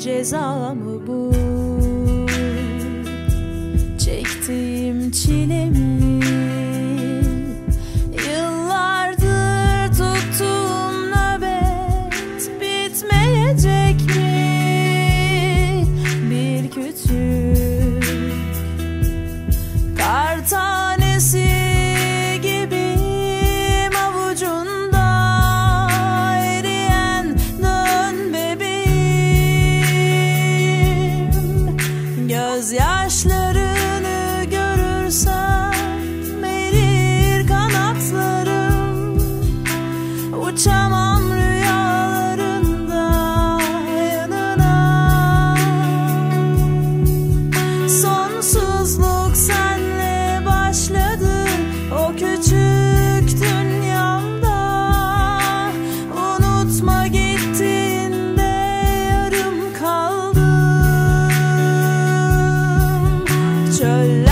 ceza mı bu? Çektiğim çile shall